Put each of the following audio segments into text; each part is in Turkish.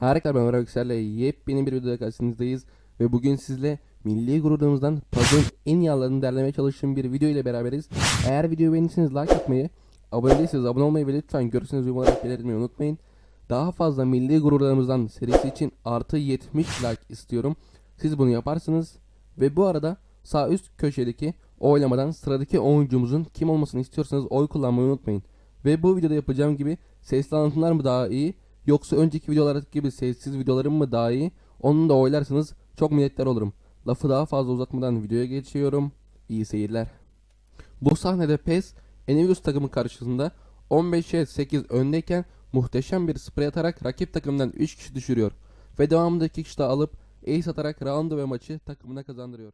Harika ben Ömer Yüksel'le yepyeni bir videoda karşınızdayız ve bugün sizle milli gururumuzdan puzzle'ın en iyi anlarını derlemeye çalıştığım bir video ile beraberiz. Eğer videoyu beğendiyseniz like atmayı, abone değilseniz abone olmayı ve lütfen yorum olarak belirtmeyi unutmayın. Daha fazla milli gururlarımızdan serisi için artı 70 like istiyorum. Siz bunu yaparsınız ve bu arada sağ üst köşedeki oylamadan sıradaki oyuncumuzun kim olmasını istiyorsanız oy kullanmayı unutmayın. Ve bu videoda yapacağım gibi sesli anlatımlar mı daha iyi yoksa önceki videolardaki gibi sessiz videolarım mı daha iyi onu da oylarsanız çok minnettar olurum. Lafı daha fazla uzatmadan videoya geçiyorum. İyi seyirler. Bu sahnede PES Enevius takımı karşısında 15'e 8 öndeyken muhteşem bir sprey atarak rakip takımdan 3 kişi düşürüyor. Ve devamında 2 kişi daha alıp ace atarak roundu ve maçı takımına kazandırıyor.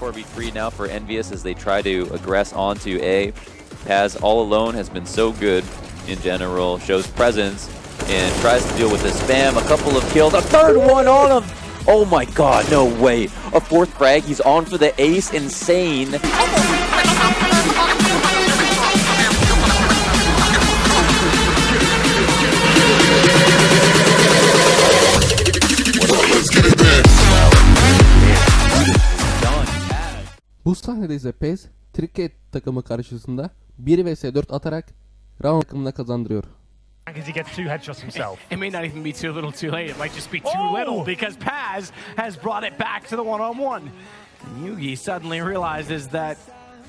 4v3 now for Envious as they try to aggress onto A. Paz all alone has been so good in general, shows presence, and tries to deal with the spam. A couple of kills, a third one on him! Oh my god, no way. A fourth frag, he's on for the ace, insane. Bu ise PES Tricket takımı karşısında 1 vs 4 atarak round takımına kazandırıyor. Because he gets two headshots himself. It may not even be too little too late. It might just be too Oh! little because Paz has brought it back to the one on one. Yugi suddenly realizes that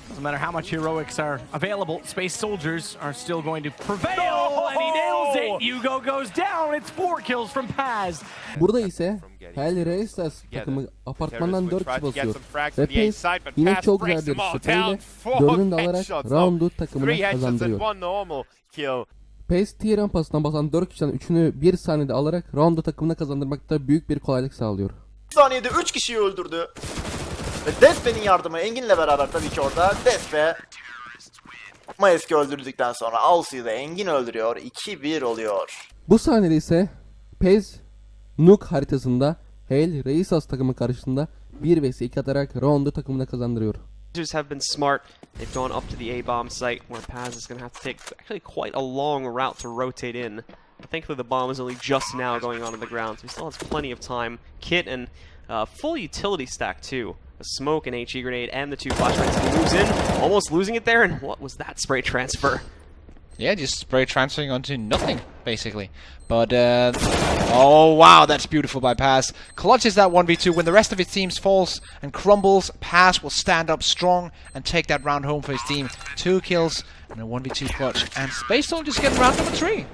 doesn't matter how much heroics are available, Space Soldiers are still going to prevail. And he nails it. Hugo goes down. It's four kills from Paz. Burada ise Hell Reistas takımı apartmandan 4 kişi basıyor. Ve PES yine çok güzel bir spreyle 4'ünü de alarak roundu takımına kazandırıyor. PES tier rampasından basan 4 kişiden 3'ünü 1 saniyede alarak roundu takımına kazandırmakta büyük bir kolaylık sağlıyor. saniyede 3 kişiyi öldürdü. Ve Despe'nin yardımı Engin'le beraber tabii ki orada Despe Maeski öldürdükten sonra Ausi'yi de Engin öldürüyor. 2-1 oluyor. Bu sahnede ise PES Nuk haritasında Hell Reisas takımı karşısında 1 vs 2 atarak roundu takımına kazandırıyor. Users have been smart. They've gone up to the A bomb site where Paz is going to have to take actually quite a long route to rotate in. Thankfully, the bomb is only just now going on in the ground, so he still has plenty of time. Kit and uh, full utility stack, too. A smoke, an HE grenade, and the two flashbangs. He moves in, almost losing it there, and what was that spray transfer? Yeah, just spray transferring onto nothing, basically. But, uh, oh wow, that's beautiful by Paz. Clutches that 1v2 when the rest of his team falls and crumbles. Paz will stand up strong and take that round home for his team. Two kills and a 1v2 clutch. And Space Soldiers getting round number three.